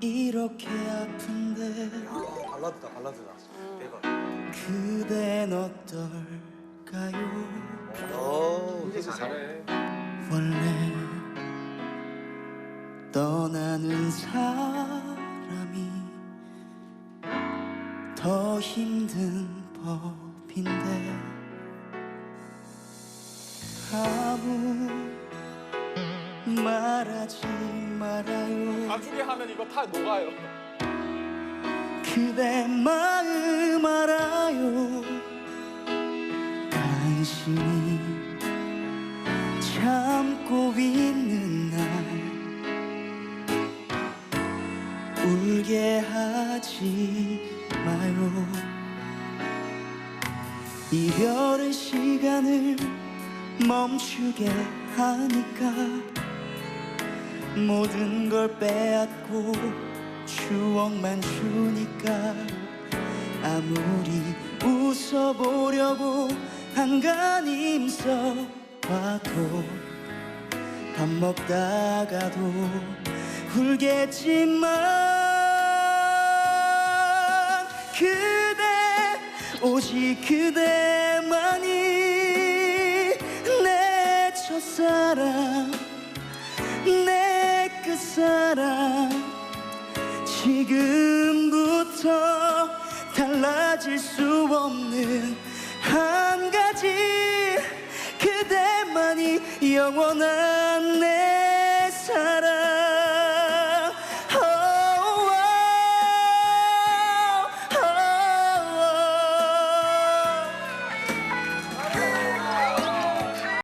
이렇게 아픈데 발라드다 발라드다. 대박. 그댄 어떨까요? 오 진짜 잘해. 원래 떠나는 사람이 더 힘든 법인데 아무 말하지 말아요. 가죽에 하면 이거 다 녹아요. 그대 마음 알아요. 간신히 참고 있는 날 울게 하지 마요. 이별의 시간을 멈추게 하니까 모든 걸 빼앗고 추억만 주니까 아무리 웃어보려고 한간힘 써봐도 밥 먹다가도 울겠지만 그대 오직 그대만이 내 첫사랑 내끝 사랑. 지금부터 달라질 수 없는 한 가지. 그대만이 영원한 내